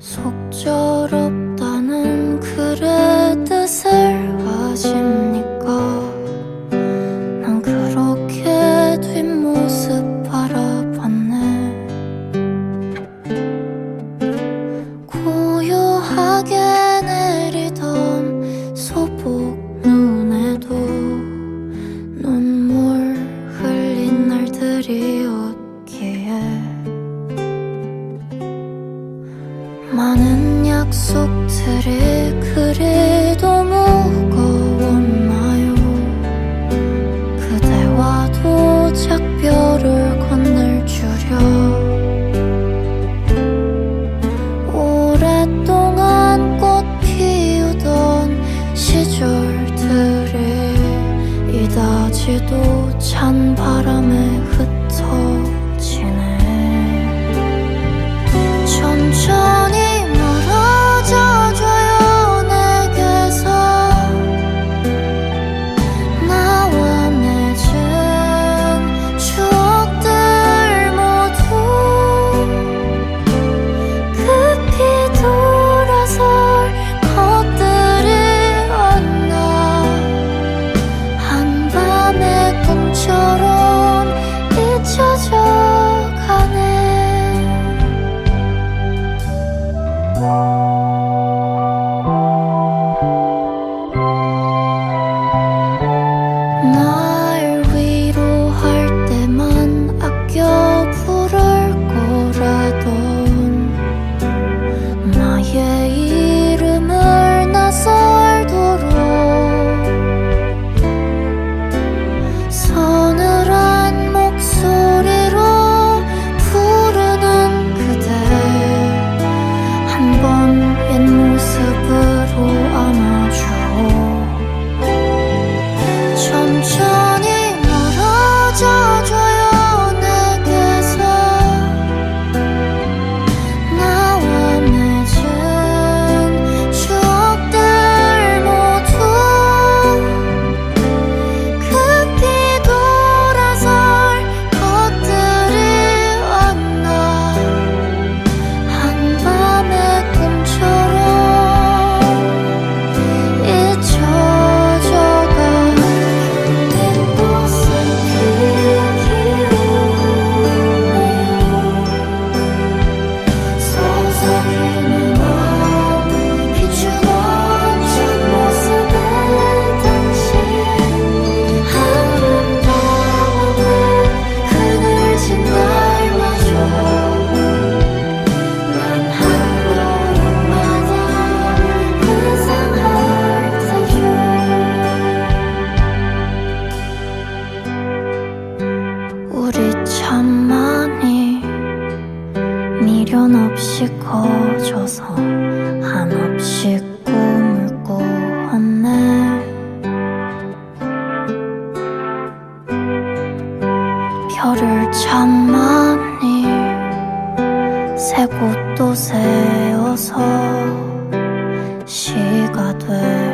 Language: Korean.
속절어 많은 약속들이 그리도 무거웠나요? 그대와도 작별을 건널 줄여 오랫동안 꽃 피우던 시절들이 이다지도 찬 바람에 흩 한없이 커져서 한없이 꿈을 꾸었네. 별을 참 많이 세고 또 세어서 시가 돼.